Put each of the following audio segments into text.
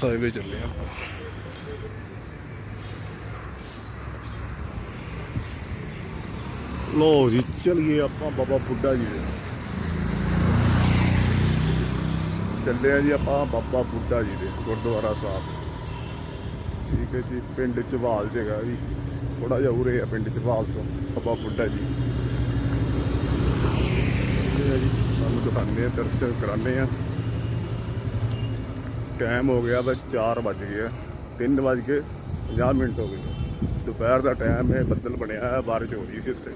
ਸਾਹਿਬ ਵਿੱਚ ਚੱਲੇ ਆਪਾਂ ਲੋ ਜੀ, ਚਲੀਏ ਆਪਾਂ ਬਾਬਾ ਬੁੱਢਾ ਜੀ ਦੇ। ਚੱਲੇ ਆ ਜੀ ਆਪਾਂ ਬਾਬਾ ਬੁੱਢਾ ਜੀ ਦੇ, ਗੁਰਦੁਆਰਾ ਸਾਹਿਬ। ਠੀਕ ਹੈ ਜੀ, ਪਿੰਡ ਚਵਾਲ ਜਗ੍ਹਾ ਜੀ। ਥੋੜਾ ਜਿਹਾ ਉਰੇ ਆ ਪਿੰਡ ਚਵਾਲ ਤੋਂ, ਬਾਬਾ ਬੁੱਢਾ ਜੀ। ਜੀ ਸਾਨੂੰ ਦਿਖਾਉਂਦੇ ਆ, ਦਰਸ਼ਨ ਕਰਾਉਂਦੇ ਆ। ਟਾਈਮ ਹੋ ਗਿਆ ਤਾਂ 4 ਵੱਜ ਗਏ ਆ। 3 ਵੱਜ ਕੇ 50 ਮਿੰਟ ਹੋ ਗਏ। ਦੁਪਹਿਰ ਦਾ ਟਾਈਮ ਹੈ, ਬੱਦਲ ਬਣਿਆ ਹੈ ਬਾਰਿਸ਼ ਹੋ ਰਹੀ ਸੀ ਇੱਥੇ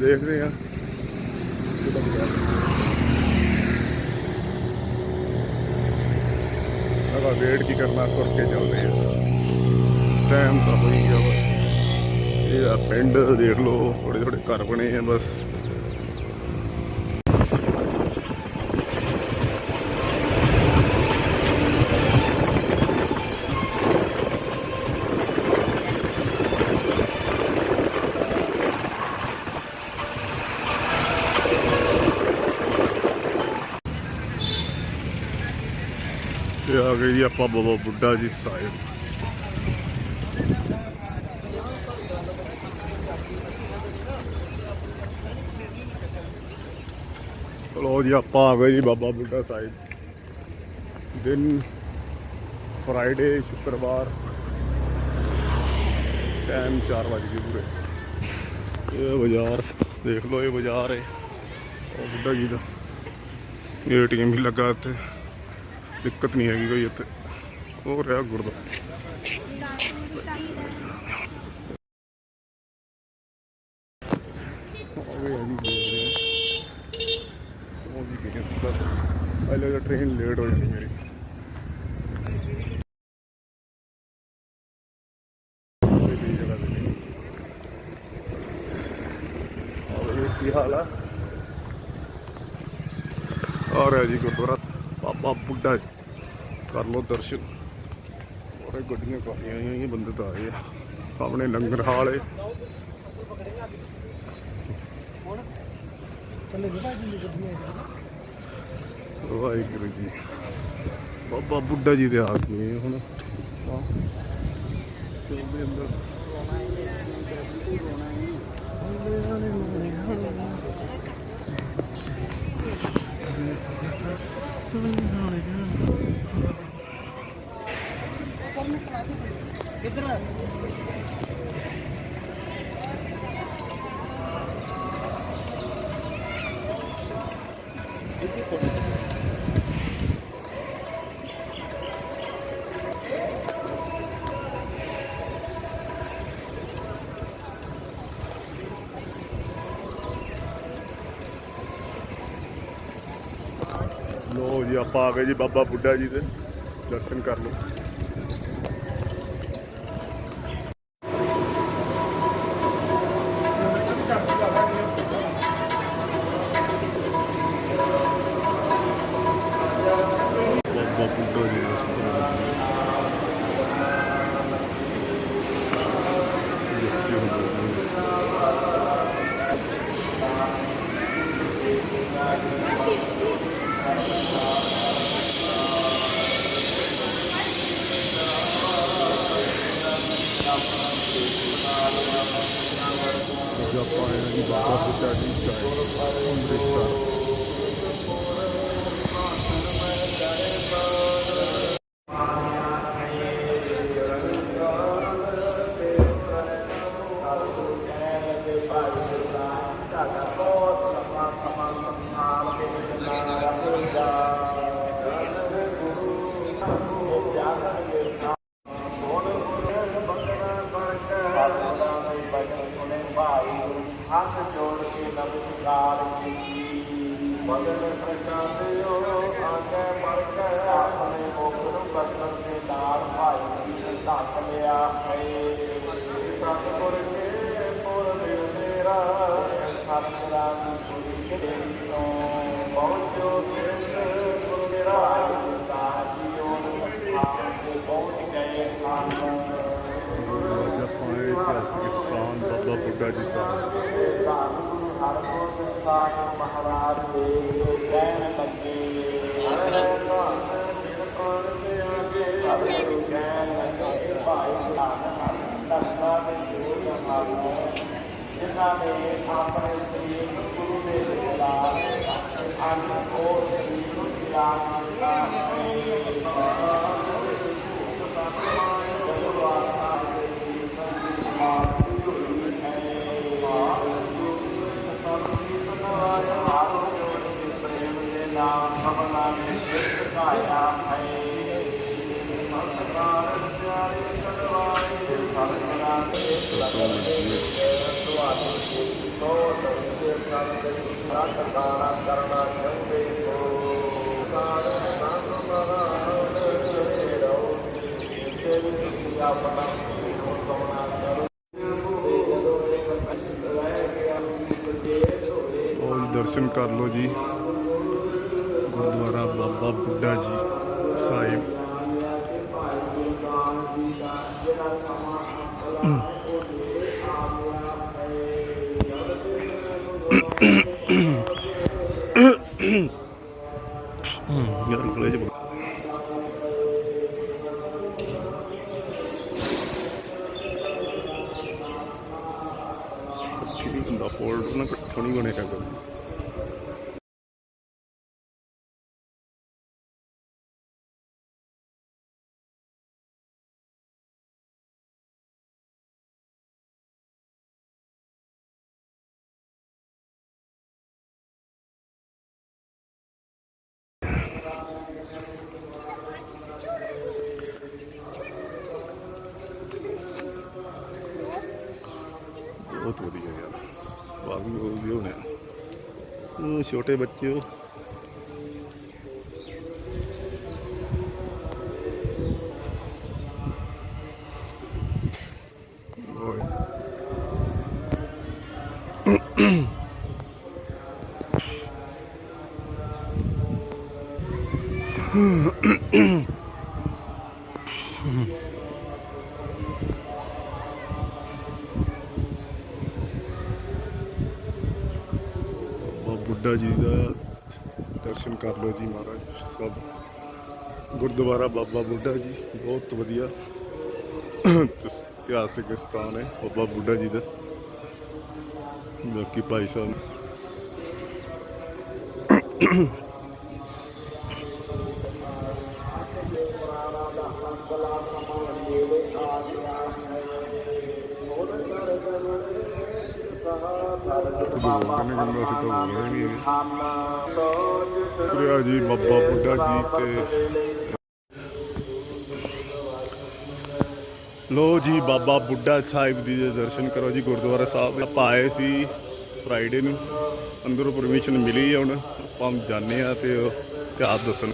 ਦੇਖਦੇ ਆ ਅਗਾ ਵੇਟ ਕੀ ਕਰਨਾ, ਤੁਰ ਕੇ ਚੱਲਦੇ ਆ ਟਾਈਮ ਤਾਂ ਹੋ ਗਿਆ ਇਹ ਆ ਪਿੰਡ, ਦੇਖ ਲਓ ਥੋੜੇ ਥੋੜੇ ਘਰ ਬਣੇ ਆ ਬਸ। ਗਏ ਜੀ ਆਪਾਂ ਬਾਬਾ ਬੁੱਢਾ ਜੀ ਸਾਹਿਬ। ਚਲੋ ਜੀ, ਆਪਾਂ ਆ ਗਏ ਜੀ ਬਾਬਾ ਬੁੱਢਾ ਸਾਹਿਬ। ਦਿਨ ਫਰਾਈਡੇ ਸ਼ੁੱਕਰਵਾਰ। ਟਾਈਮ 4 ਵਜੇ ਗਏ ਪੂਰੇ। ਇਹ ਬਾਜ਼ਾਰ, ਦੇਖ ਲਓ ਇਹ ਬਾਜ਼ਾਰ ਹੈ। ਉਹ ਬੁੱਢਾ ਜੀ ਦਾ। ਏਟੀਐਮ ਵੀ ਲੱਗਾ ਇੱਥੇ ਦਿੱਕਤ ਨਹੀਂ ਹੈਗੀ ਕੋਈ ਇੱਥੇ। ਉਹ ਰਿਹਾ ਗੁਰਦੁਆਰਾ ਪਹਿਲੇ ਤਾਂ ਟ੍ਰੇਨ ਲੇਟ ਹੋ ਜਾਣੀ ਮੇਰੀ। ਕੀ ਹਾਲ ਆ ਆ ਰਿਹਾ ਜੀ ਗੁਰਦੁਆਰਾ। ਬਾਬਾ ਬੁੱਢਾ ਜੀ। ਕਰ ਲੋ ਦਰਸ਼ਨ। ਔਰੇ ਗੱਡੀਆਂ ਕਾਫੀ ਆਈਆਂ ਇਹ ਬੰਦੇ ਤਾਂ ਆਏ ਆ। ਆਪਣੇ ਲੰਗਰ ਹਾਲ ਹੈ ਵਾਹਿਗੁਰੂ ਜੀ। ਬਾਬਾ ਬੁੱਢਾ ਜੀ ਦੇ ਆ ਗਏ ਹੁਣ। ਆਹ, ਚੱਲਦੇ ਅੰਦਰ ਲੋ ਜੀ ਆਪਾਂ ਆ ਗਏ ਜੀ ਬਾਬਾ ਬੁੱਢਾ ਜੀ ਦੇ ਦਰਸ਼ਨ ਕਰ ਲਓ। ਬਾਬਾ ਬੁੱਢਾ ਬੁੱਢਾ ਜੀ ਸਾਹਿਬ ਮਹਾਰਾਜ ਦੇ ਕਹਿਣ ਲੱਗੇ ਭਾਈ ਜਿਨ੍ਹਾਂ ਨੇ ਆਪਣੇ ਸਰੀਰ ਨੂੰ ਗੁਰੂ ਦੇ ਵਿੱਚ ਅੰਨ ਕੋਰ ਸਰੀਰ ਨੂੰ ਤਿਆਗ ਕੀਤਾ ਰੱਖ ਕਰਨਾ ਚਾਹੁੰਦੇ ਹੋ ਕਾਰਨ ਨਾਮ ਮਹਾਨ ਰਹੋ ਤੇ ਵੀ ਆਪਣਾ ਦਰਸ਼ਨ ਕਰ ਲਓ ਜੀ। ਗੁਰਦੁਆਰਾ ਬਾਬਾ ਬੁੱਢਾ ਜੀ ਸਾਹਿਬ। ਆ ਉਹ ਛੋਟੇ ਬੱਚੇ ਬੁੱਢਾ ਜੀ ਦਾ ਦਰਸ਼ਨ ਕਰ ਲਓ ਜੀ ਮਹਾਰਾਜ, ਸਭ। ਗੁਰਦੁਆਰਾ ਬਾਬਾ ਬੁੱਢਾ ਜੀ, ਬਹੁਤ ਵਧੀਆ। ਇਤਿਹਾਸਿਕ ਸਥਾਨ ਹੈ ਬਾਬਾ ਬੁੱਢਾ ਜੀ ਦਾ। ਬਾਕੀ ਭਾਈ ਸਾਹਿਬ ਬੋਲਣੇ ਜਿੰਨਾ ਅਸੀਂ ਤਾਂ ਬੋਲਣੇ ਨਹੀਂ ਹੈਗੇ ਪ੍ਰਿਆ ਜੀ, ਬਾਬਾ ਬੁੱਢਾ ਜੀ ਤੇ ਲੋ ਜੀ, ਬਾਬਾ ਬੁੱਢਾ ਸਾਹਿਬ ਦੀ ਦੇ ਦਰਸ਼ਨ ਕਰੋ ਜੀ, ਗੁਰਦੁਆਰਾ ਸਾਹਿਬ। ਆਪਾਂ ਆਏ ਸੀ ਫਰਾਈਡੇ ਨੂੰ, ਅੰਦਰੋਂ ਪਰਮਿਸ਼ਨ ਮਿਲੀ ਹੈ ਹੁਣ, ਆਪਾਂ ਜਾਣੇ ਆ ਤੇ ਉਹ ਇਤਿਹਾਸ ਦੱਸਣ।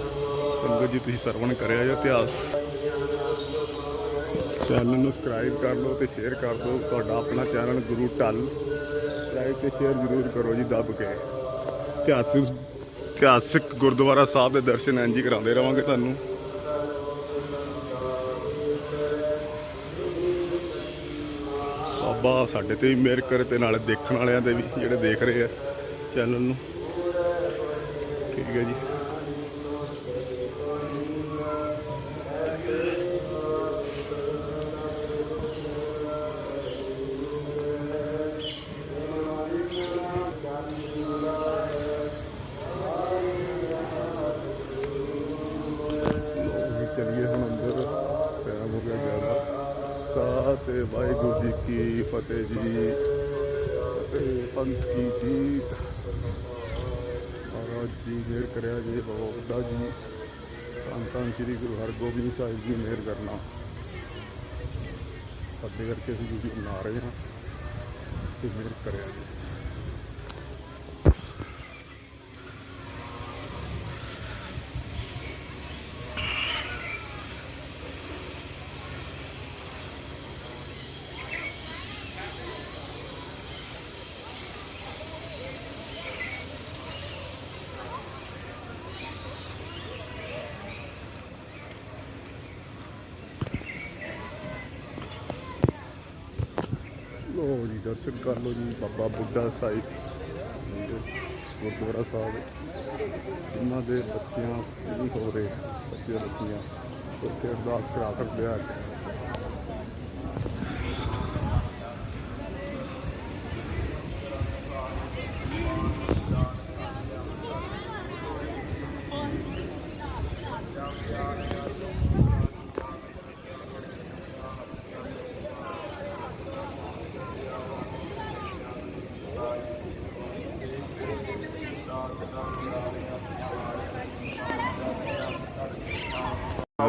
ਸੰਗਤ ਜੀ, ਤੁਸੀਂ ਸਰਵਣ ਕਰਿਆ ਜਾਂ ਇਤਿਹਾਸ। ਚੈਨਲ ਨੂੰ ਸਬਸਕ੍ਰਾਈਬ ਕਰ ਲਓ ਤੇ ਸ਼ੇਅਰ ਕਰ ਦਿਓ। ਤੁਹਾਡਾ ਆਪਣਾ ਚੈਨਲ ਗੁਰੂ ਢੱਲ ਲਾਈਕ ਤੇ ਸ਼ੇਅਰ ਜ਼ਰੂਰ ਕਰੋ ਜੀ ਦੱਬ ਕੇ। ਇਤਿਹਾਸਿਕ ਇਤਿਹਾਸਿਕ ਗੁਰਦੁਆਰਾ ਸਾਹਿਬ ਦੇ ਦਰਸ਼ਨ ਇੰਝ ਹੀ ਕਰਾਉਂਦੇ ਰਵਾਂਗੇ ਤੁਹਾਨੂੰ। ਬਾਬਾ ਸਾਡੇ ਤੇ ਵੀ ਮਿਹਰ ਕਰੇ ਤੇ ਨਾਲੇ ਦੇਖਣ ਵਾਲਿਆਂ ਦੇ ਵੀ ਜਿਹੜੇ ਦੇਖ ਰਹੇ ਆ ਚੈਨਲ ਨੂੰ। ਠੀਕ ਹੈ ਜੀ। ਕੀ ਫਤਿਹ ਜੀ ਫਤਿਹ ਪੰਥ ਕੀ ਜੀਤ। ਮਹਾਰਾਜ ਜੀ ਮਿਹਰ ਕਰਿਆ ਜੀ ਬਾਬਾ ਬੁੱਢਾ ਜੀ। ਧੰਨ ਧੰਨ ਸ੍ਰੀ ਗੁਰੂ ਹਰਗੋਬਿੰਦ ਸਾਹਿਬ ਜੀ ਮਿਹਰ ਕਰਨਾ। ਸਾਡੇ ਕਰਕੇ ਅਸੀਂ ਜੀ ਬਣਾ ਰਹੇ ਹਾਂ ਤੇ ਮਿਹਰ ਕਰਿਆ ਜੀ। ਲੋ ਜੀ, ਦਰਸ਼ਨ ਕਰ ਲਓ ਜੀ, ਬਾਬਾ ਬੁੱਢਾ ਸਾਹਿਬ। ਗੁਰਦੁਆਰਾ ਸਾਹਿਬ। ਉਹਨਾਂ ਦੇ ਬੱਚਿਆਂ ਵੀ ਹੋ ਰਹੇ ਬੱਚੇ ਬੱਚੀਆਂ। ਉੱਥੇ ਅਰਦਾਸ ਕਰਾ ਸਕਦੇ ਆ।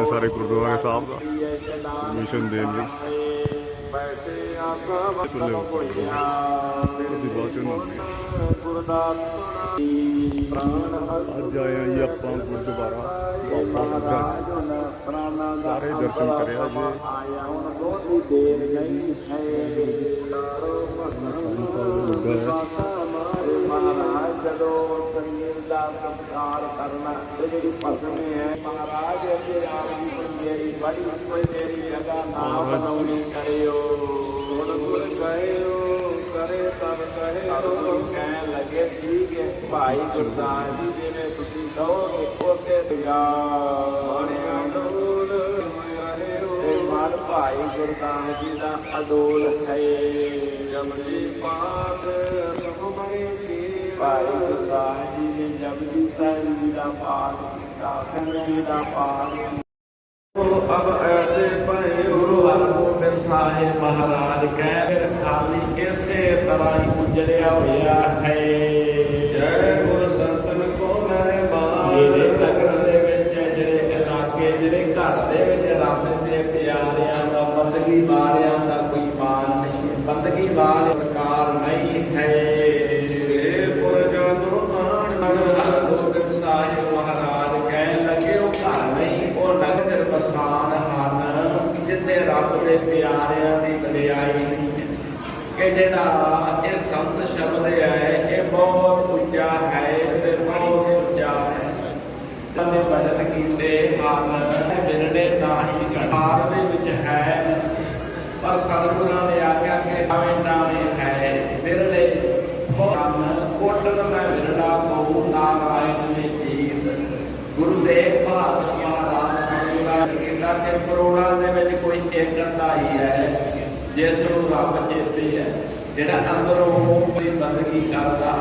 ਇਹ ਸਾਰੇ ਗੁਰਦੁਆਰੇ ਸਾਹਿਬ ਦਾ ਮਿਸ਼ਨ ਦੇਣ ਲਈ। ਹੋਈਆਂ ਉਹਦੀ ਬਾਅਦ ਚ ਨਹਾਉਂਦੇ ਆ। ਗੁਰਦਾਸ ਪ੍ਰਾਨ ਅੱਜ ਆਏ ਆ ਜੀ ਆਪਾਂ ਗੁਰਦੁਆਰਾ ਬਾਬਾ ਬੁੱਢਾ। ਦਾ ਸਾਰੇ ਦਰਸ਼ਨ ਕਰਿਆ ਜੇ। ਆਇਆ ਦੋਤੀ ਦੇਰ ਨਹੀਂ ਹੈ। ਮਹਾਰਾਜ ਜਦੋਂ ਸੰਗੀਤ ਦਾ ਸੰਸਕਾਰ ਕਰਨਾ ਤੇ ਜਿਹੜੀ ਭਸਮ ਹੈ ਮਹਾਰਾਜ ਅੱਗੇ ਆਪ ਕੋਈ ਮੇਰੀ ਬੜੀ ਕੋਈ ਮੇਰੀ ਜਗ੍ਹਾ ਨਾ। ਬਣਾਉਣੀ ਕਰਿਓ। ਹੁਣ ਗੁਰ ਕਹਿਓ ਕਰੇ ਤਬ ਕਹਿਓ ਕਹਿਣ ਲੱਗੇ ਠੀਕ ਹੈ ਭਾਈ ਗੁਰਦਾਸ ਜੀ ਜਿਵੇਂ ਤੁਸੀਂ ਕਹੋਗੇ ਉਸੇ ਦਿਆ ਬਣਿਆ ਡੋਲ ਤੇ ਮਨ ਭਾਈ ਗੁਰਦਾਸ ਜੀ ਦਾ ਅਡੋਲ ਹੈ। ਜਪਜੀ ਪਾਠ ਸੁਖਮਨੀ ਜੀ ਭਾਈ ਗੁਰਦਾਸ ਜੀ ਨੇ ਜਪਜੀ ਸਾਹਿਬ ਜੀ ਦਾ ਪਾਠ ਕੀਤਾ ਸੰਗਤ ਜੀ ਦਾ ਪਾਠ ਅਬ ਐਸੇ ਪਏ ਗੁਰੂ ਹਰਗੋਬਿੰਦ ਸਾਹਿਬ ਮਹਾਰਾਜ ਕਹਿ ਫਿਰ ਖਾਲੀ ਇਸੇ ਤਰ੍ਹਾਂ ਹੀ ਉਜੜਿਆ ਹੋਇਆ ਹੈ ਜੈ ਗੁਰ ਸੰਤਨ ਕੋ ਮੇਰੇ ਬਾਣ ਜਿਹੜੇ ਨਗਰ ਦੇ ਵਿੱਚ ਜਿਹੜੇ ਇਲਾਕੇ ਜਿਹੜੇ ਘਰ ਦੇ ਵਿੱਚ ਰੱਬ ਦੇ ਪਿਆਰਿਆਂ ਦਾ ਬੰਦਗੀ ਵਾਰਿਆਂ ਦਾ ਕੋਈ ਮਾਨ ਨਹੀਂ ਬੰਦਗੀ ਵਾਲੇ ਪ੍ਰਕਾਰ ਨਹੀਂ ਹੈ ਸੇ ਪੁਰਜ ਦੁਰਮਾਨ ਹਰਗੋਬਿੰਦ ਸਾਹਿਬ ਮਹਾਰਾਜ ਕਹਿਣ ਲੱਗੇ ਉਹ ਘਰ ਨਹੀਂ ਉਹ ਨਗਰ ਬਸਾਨ ਹਨ ਜਿੱਥੇ ਰੱਬ ਦੇ ਪਿਆਰਿਆਂ ਦੀ ਵਡਿਆਈ ਨਹੀਂ ਹੈ ਕਿ ਜਿਹੜਾ ਇਹ ਸੰਤ ਸ਼ਬਦ ਹੈ, ਇਹ ਬਹੁਤ ਉੱਚਾ ਹੈ ਤੇ ਬਹੁਤ ਉੱਚਾ ਹੈ। ਤਨੇ ਭਜਨ ਕੀਤੇ ਹਨ ਬਿਰੜੇ ਨਾਹੀ ਘਟਾਰ ਦੇ ਵਿੱਚ ਹੈ। ਪਰ ਸਤਿਗੁਰਾਂ ਨੇ ਆਖਿਆ ਕਿ ਆਵੇਂ ਨਾਵੇਂ ਹੈ ਬਿਰੜੇ ਬਹੁਤ ਕੋਟਨ ਮੈਂ ਬਿਰੜਾ ਕੋ ਨਾਰਾਇਣ ਨੇ ਜੀਤ। ਗੁਰੂ ਦੇਵ ਭਾਰਤ ਮਹਾਰਾਜ ਸਤਿਗੁਰਾਂ ਨੇ ਕਿਹਾ ਕਿ ਕਰੋੜਾਂ ਦੇ ਵਿੱਚ ਕੋਈ ਇੱਕ ਅੱਧਾ ਹੀ ਹੈ। ਜਿਸ ਨੂੰ ਰੱਬ ਚੇਤੇ ਹੈ ਜਿਹੜਾ ਅੰਦਰੋਂ ਕੋਈ ਬੰਦਗੀ ਕਰਦਾ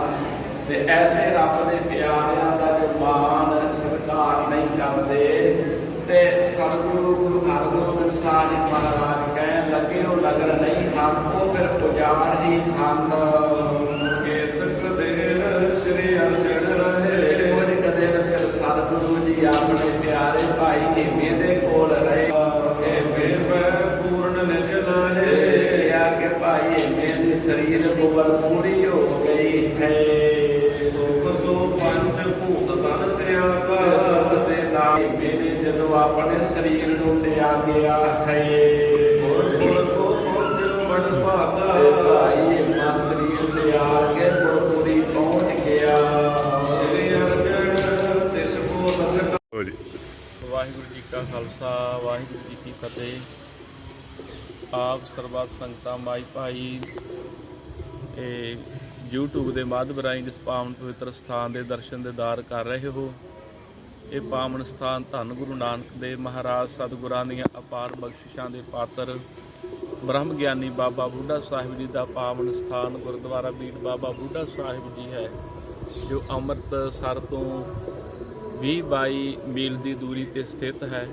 ਤੇ ਐਸੇ ਰੱਬ ਦੇ ਪਿਆਰਿਆਂ ਦਾ ਜੋ ਮਾਨ ਸਤਿਕਾਰ ਨਹੀਂ ਕਰਦੇ, ਤੇ ਸਤਿਗੁਰੂ ਗੁਰੂ ਹਰਗੋਬਿੰਦ ਸਾਹਿਬ ਮਹਾਰਾਜ ਕਹਿਣ ਲੱਗੇ, ਉਹ ਲਗਨ ਨਹੀਂ ਹਨ ਉਹ ਫਿਰ ਪੁਜਾਰ ਹੀ ਹਨ ਕੇਤਕ ਦੇਰ ਸ੍ਰੀ ਅਰਜਨ ਰਹੇ ਉਹ ਕਦੇ ਨਾ ਫਿਰ ਸਤਿਗੁਰੂ ਜੀ ਆਪਣੇ ਪਿਆਰੇ ਭਾਈ ਹਿਮੇ ਦੇ ਕੋਲ ਰਹੇ ਇਹ ਫਿਰ ਪੂਰਨ ਨਿਜ ਲਾਹੇ ਕਿਹਾ ਕਿ ਭਾਈ ਹਿਮੇ ਦੀ ਸਰੀਰ ਉਮਰ ਪੂਰੀ ਹੋ ਗਈ ਹੈ ਸੁਖ ਸੋ ਪੰਜ ਭੂਤ ਤਨ ਤਿਆਗਾ ਸੁਖ ਦੇ ਨਾਲ ਮੇਰੇ ਜਦੋਂ ਆਪਣੇ ਸਰੀਰ ਨੂੰ ਤਿਆਗਿਆ ਹੈ ਗੁਰ ਗੁਰ ਕੋ ਪੁੰਜ ਭਾਗਾ ਭਾਈ ਮਨ ਸਰੀਰ ਤਿਆਗ ਕੇ ਗੁਰਪੁਰੀ ਪਹੁੰਚ ਗਿਆ ਸ੍ਰੀ ਅਰਜਨ ਤਿਸ ਕੋ ਦਸਕ ਵਾਹਿਗੁਰੂ ਜੀ ਕਾ ਖਾਲਸਾ, ਵਾਹਿਗੁਰੂ ਜੀ ਕੀ ਫਤਿਹ। ਆਪ ਸਰਬੱਤ ਸੰਗਤਾਂ ਮਾਈ ਭਾਈ ਇਹ YouTube ਦੇ ਮਾਧਿਅਮ ਰਾਹੀਂ ਇਸ ਪਾਵਨ ਪਵਿੱਤਰ ਸਥਾਨ ਦੇ ਦਰਸ਼ਨ ਦੀਦਾਰ ਕਰ ਰਹੇ ਹੋ, ਇਹ ਪਾਵਨ ਸਥਾਨ ਧੰਨ ਗੁਰੂ ਨਾਨਕ ਦੇਵ ਮਹਾਰਾਜ ਸਤਿਗੁਰਾਂ ਦੀਆਂ ਅਪਾਰ ਬਖਸ਼ਿਸ਼ਾਂ ਦੇ ਪਾਤਰ ਬ੍ਰਹਮ ਗਿਆਨੀ ਬਾਬਾ ਬੁੱਢਾ ਸਾਹਿਬ ਜੀ ਦਾ ਪਾਵਨ ਸਥਾਨ ਗੁਰਦੁਆਰਾ ਬੀੜ ਬਾਬਾ ਬੁੱਢਾ ਸਾਹਿਬ ਜੀ ਹੈ, ਜੋ ਅੰਮ੍ਰਿਤਸਰ ਤੋਂ 20-22 ਮੀਲ ਦੀ ਦੂਰੀ ਤੇ ਸਥਿਤ ਹੈ।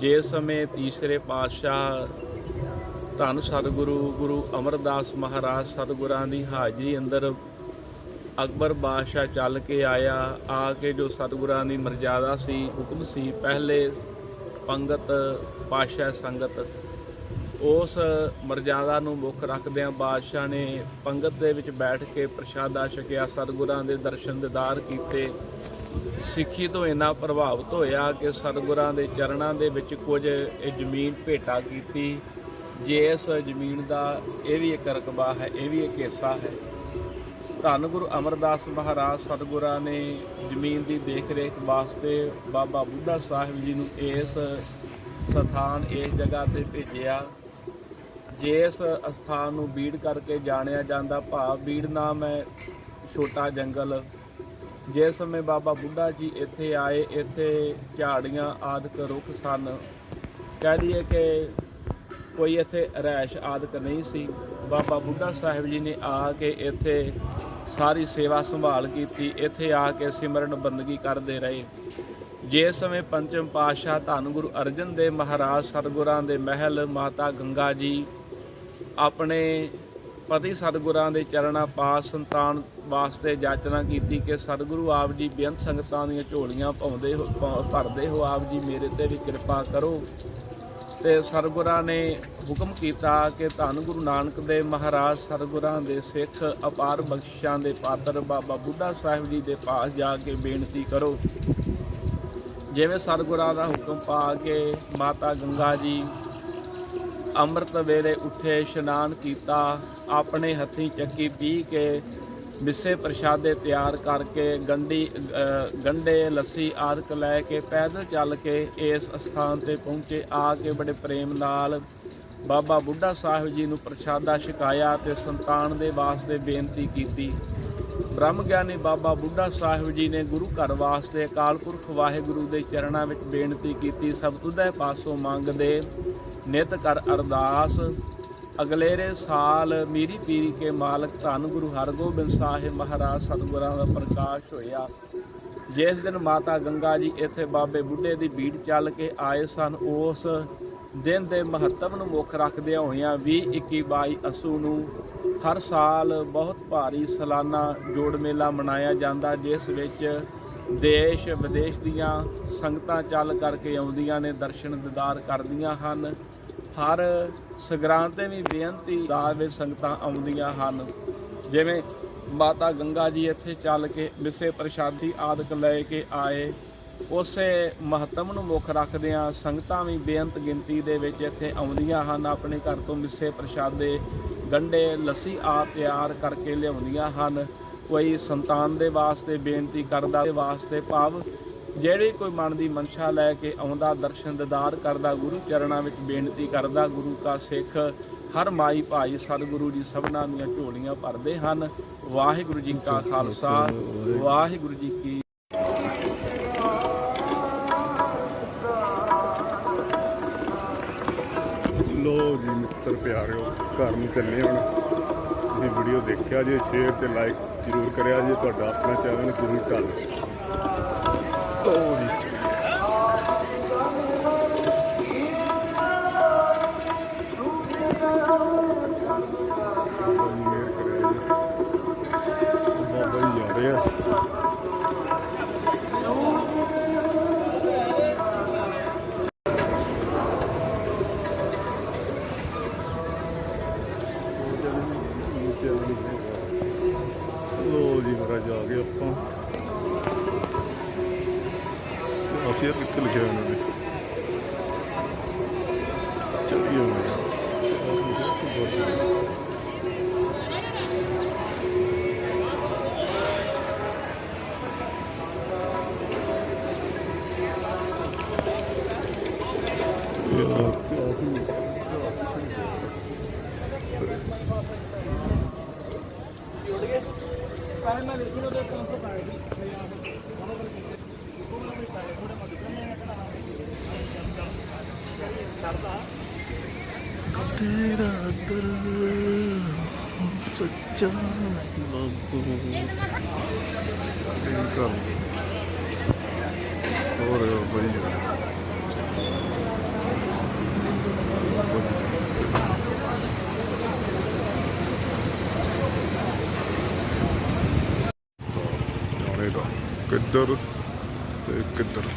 ਜੇ ਸਮੇਂ ਤੀਸਰੇ ਪਾਤਸ਼ਾਹ ਧੰਨ ਸਤਿਗੁਰੂ, ਗੁਰੂ ਅਮਰਦਾਸ ਮਹਾਰਾਜ, ਸਤਿਗੁਰਾਂ ਦੀ ਹਾਜ਼ਰੀ ਅੰਦਰ ਅਕਬਰ ਬਾਦਸ਼ਾਹ ਚੱਲ ਕੇ ਆਇਆ। ਆ ਕੇ ਜੋ ਸਤਿਗੁਰਾਂ ਦੀ ਮਰਜ਼ਾਦਾ ਸੀ, ਹੁਕਮ ਸੀ, ਪਹਿਲੇ ਪੰਗਤ, ਪਾਤਸ਼ਾਹ ਸੰਗਤ, ਉਸ ਮਰਜ਼ਾਦਾ ਨੂੰ ਮੁੱਖ ਰੱਖਦਿਆਂ ਬਾਦਸ਼ਾਹ ਨੇ ਪੰਗਤ ਦੇ ਵਿੱਚ ਬੈਠ ਕੇ ਪ੍ਰਸ਼ਾਦਾ ਛਕਿਆ, ਸਤਿਗੁਰਾਂ ਦੇ ਦਰਸ਼ਨ ਦੀਦਾਰ ਕੀਤੇ। ਸਿੱਖੀ ਤੋਂ ਇੰਨਾ ਪ੍ਰਭਾਵਿਤ ਹੋਇਆ ਕਿ ਸਤਿਗੁਰਾਂ ਦੇ ਚਰਨਾਂ ਦੇ ਵਿੱਚ ਕੁਝ ਇਹ ਜ਼ਮੀਨ ਭੇਟਾ ਕੀਤੀ। ਜੇ ਇਸ ਜ਼ਮੀਨ ਦਾ ਇਹ ਵੀ ਇੱਕ ਰਕਬਾ ਹੈ, ਇਹ ਵੀ ਇੱਕ ਹਿੱਸਾ ਹੈ। ਧੰਨ ਗੁਰੂ ਅਮਰਦਾਸ ਮਹਾਰਾਜ, ਸਤਿਗੁਰਾਂ ਨੇ ਜ਼ਮੀਨ ਦੀ ਦੇਖ ਰੇਖ ਵਾਸਤੇ ਬਾਬਾ ਬੁੱਢਾ ਸਾਹਿਬ ਜੀ ਨੂੰ ਇਸ ਸਥਾਨ, ਇਸ ਜਗ੍ਹਾ ਤੇ ਭੇਜਿਆ। ਜਿਸ ਸਥਾਨ ਨੂੰ ਬੀੜ ਕਰਕੇ ਜਾਣਿਆ ਜਾਂਦਾ, ਭਾਵ ਬੀੜ ਨਾਮ ਹੈ ਛੋਟਾ ਜੰਗਲ। ਜਿਸ ਸਮੇਂ ਬਾਬਾ ਬੁੱਢਾ ਜੀ ਇੱਥੇ ਆਏ, ਇੱਥੇ ਝਾੜੀਆਂ ਆਦਿਕ ਰੁੱਖ ਸਨ। ਕਹਿ ਦਈਏ ਕਿ ਕੋਈ ਇੱਥੇ ਰਹਿਸ਼ ਆਦਕ ਨਹੀਂ ਸੀ। ਬਾਬਾ ਬੁੱਢਾ ਸਾਹਿਬ ਜੀ ਨੇ ਆ ਕੇ ਇੱਥੇ ਸਾਰੀ ਸੇਵਾ ਸੰਭਾਲ ਕੀਤੀ। ਇੱਥੇ ਆ ਕੇ ਸਿਮਰਨ ਬੰਦਗੀ ਕਰਦੇ ਰਹੇ। ਜੇ ਸਮੇਂ ਪੰਚਮ ਪਾਤਸ਼ਾਹ ਧੰਨ ਗੁਰੂ ਅਰਜਨ ਦੇ ਮਹਾਰਾਜ ਸਤਗੁਰਾਂ ਦੇ ਮਹਿਲ ਮਾਤਾ ਗੰਗਾ ਜੀ ਆਪਣੇ ਪਤੀ ਸਤਗੁਰਾਂ ਦੇ ਚਰਨਾਂ ਪਾਸ ਸੰਤਾਨ ਵਾਸਤੇ ਜਾਚਨਾ ਕੀਤੀ ਕਿ ਸਤਗੁਰੂ ਆਪ ਜੀ ਬੇਅੰਤ ਸੰਗਤਾਂ ਦੀਆਂ ਝੋਲੀਆਂ ਪਾਉਂਦੇ ਭਰਦੇ ਹੋ। ਆਪ ਜੀ ਮੇਰੇ ਤੇ ਵੀ ਕਿਰਪਾ ਕਰੋ। ਤੇ ਸਰਗੁਰਾਂ ਨੇ ਹੁਕਮ ਕੀਤਾ ਕਿ ਧੰਨ ਗੁਰੂ ਨਾਨਕ ਦੇਵ ਮਹਾਰਾਜ ਸਰਗੁਰਾਂ ਦੇ ਸਿੱਖ ਅਪਾਰ ਬਖਸ਼ਿਸ਼ਾਂ ਦੇ ਪਾਤਰ ਬਾਬਾ ਬੁੱਢਾ ਸਾਹਿਬ ਜੀ ਦੇ ਪਾਸ ਜਾ ਕੇ ਬੇਨਤੀ ਕਰੋ। ਜਿਵੇਂ ਸਰਗੁਰਾਂ ਦਾ ਹੁਕਮ ਪਾ ਕੇ ਮਾਤਾ ਗੰਗਾ ਜੀ ਅੰਮ੍ਰਿਤ ਵੇਲੇ ਉੱਠੇ, ਇਸ਼ਨਾਨ ਕੀਤਾ, ਆਪਣੇ ਹੱਥੀਂ ਚੱਕੀ ਪੀ ਕੇ ਮਿੱਸੇ ਪ੍ਰਸ਼ਾਦੇ ਤਿਆਰ ਕਰਕੇ ਗੰਡੀ ਅ, ਗੰਡੇ ਲੱਸੀ ਆਦਿਕ ਲੈ ਕੇ ਪੈਦਲ ਚੱਲ ਕੇ ਇਸ ਸਥਾਨ ਤੇ ਪਹੁੰਚੇ। ਆ ਕੇ ਬੜੇ ਪ੍ਰੇਮ ਨਾਲ ਬਾਬਾ ਬੁੱਢਾ ਸਾਹਿਬ ਜੀ ਨੂੰ ਪ੍ਰਸ਼ਾਦਾ ਛਕਾਇਆ ਤੇ ਸੰਤਾਨ ਦੇ ਵਾਸਤੇ ਬੇਨਤੀ ਕੀਤੀ। ਬ੍ਰਹਮ ਗਿਆਨੀ ਬਾਬਾ ਬੁੱਢਾ ਸਾਹਿਬ ਜੀ ਨੇ ਗੁਰੂ ਘਰ ਵਾਸਤੇ ਅਕਾਲ ਪੁਰਖ ਵਾਹਿਗੁਰੂ ਦੇ ਚਰਨਾਂ ਵਿੱਚ ਬੇਨਤੀ ਕੀਤੀ ਸਭ ਤੁਧੇ ਪਾਸੋਂ ਮੰਗਦੇ ਨਿਤ ਕਰ ਅਰਦਾਸ। ਅਗਲੇਰੇ ਸਾਲ ਮੀਰੀ ਪੀਰੀ ਕੇ ਮਾਲਕ ਧੰਨ ਗੁਰੂ ਹਰਗੋਬਿੰਦ ਸਾਹਿਬ ਮਹਾਰਾਜ ਸਤਿਗੁਰਾਂ ਦਾ ਪ੍ਰਕਾਸ਼ ਹੋਇਆ। ਜਿਸ ਦਿਨ ਮਾਤਾ ਗੰਗਾ ਜੀ ਇੱਥੇ ਬਾਬੇ ਬੁੱਢੇ ਦੀ ਬੀੜ ਚੱਲ ਕੇ ਆਏ ਸਨ, ਉਸ ਦਿਨ ਦੇ ਮਹੱਤਵ ਨੂੰ ਮੁੱਖ ਰੱਖਦਿਆਂ ਹੋਇਆਂ 20 21 22 ਅਸੂ ਨੂੰ ਹਰ ਸਾਲ ਬਹੁਤ ਭਾਰੀ ਸਾਲਾਨਾ ਜੋੜ ਮੇਲਾ ਮਨਾਇਆ ਜਾਂਦਾ, ਜਿਸ ਵਿੱਚ ਦੇਸ਼ ਵਿਦੇਸ਼ ਦੀਆਂ ਸੰਗਤਾਂ ਚੱਲ ਕਰਕੇ ਆਉਂਦੀਆਂ ਨੇ ਦਰਸ਼ਨ ਦਿਦਾਰ ਕਰਦੀਆਂ ਹਨ। ਹਰ ਸਗਰਾਂ ਤੇ ਵੀ ਬੇਨਤੀ ਦਾਰ ਵਿੱਚ ਸੰਗਤਾਂ ਆਉਂਦੀਆਂ ਹਨ। ਜਿਵੇਂ ਮਾਤਾ ਗੰਗਾ ਜੀ ਇੱਥੇ ਚੱਲ ਕੇ ਮਿੱਸੇ ਪ੍ਰਸ਼ਾਦੀ ਆਦਿਕ ਲੈ ਕੇ ਆਏ, ਉਸੇ ਮਹੱਤਵ ਨੂੰ ਮੁੱਖ ਰੱਖਦਿਆਂ ਸੰਗਤਾਂ ਵੀ ਬੇਅੰਤ ਗਿਣਤੀ ਦੇ ਵਿੱਚ ਇੱਥੇ ਆਉਂਦੀਆਂ ਹਨ। ਆਪਣੇ ਘਰ ਤੋਂ ਮਿੱਸੇ ਪ੍ਰਸ਼ਾਦੇ ਗੰਡੇ ਲੱਸੀ ਆ ਤਿਆਰ ਕਰਕੇ ਲਿਆਉਂਦੀਆਂ ਹਨ। ਕੋਈ ਸੰਤਾਨ ਦੇ ਵਾਸਤੇ ਬੇਨਤੀ ਕਰਦਾ, ਦੇ ਵਾਸਤੇ ਭਾਵ ਜਿਹੜੇ ਕੋਈ ਮਨ ਦੀ ਮਨਸ਼ਾ ਲੈ ਕੇ ਆਉਂਦਾ, ਦਰਸ਼ਨ ਦਿਦਾਰ ਕਰਦਾ, ਗੁਰੂ ਚਰਨਾਂ ਵਿੱਚ ਬੇਨਤੀ ਕਰਦਾ, ਗੁਰੂ ਕਾ ਸਿੱਖ, ਹਰ ਮਾਈ ਭਾਈ ਸਤਿਗੁਰੂ ਜੀ ਸਭਨਾਂ ਦੀਆਂ ਝੋਲੀਆਂ ਭਰਦੇ ਹਨ। ਵਾਹਿਗੁਰੂ ਜੀ ਕਾ ਖਾਲਸਾ, ਵਾਹਿਗੁਰੂ ਜੀ ਕੀ ਲੋ ਜੀ ਮਿੱਤਰ ਪਿਆਰਿਓ, ਘਰ ਨੂੰ ਚੱਲੇ ਹੁਣ। ਤੁਸੀਂ ਵੀਡੀਓ ਦੇਖਿਆ ਜੇ ਸ਼ੇਅਰ ਤੇ ਲਾਈਕ ਜ਼ਰੂਰ ਕਰਿਆ ਜੇ, ਤੁਹਾਡਾ ਆਪਣਾ ਚੈਨਲ ਗੁਰੂ ਢਾਲ। ਲੋ ਸੱਚਾ ਲੱਗੂ ਠੀਕ ਆ ਹੋਰ ਬੜੀ ਕਿੱਧਰ ਤੇ ਕਿੱਧਰ?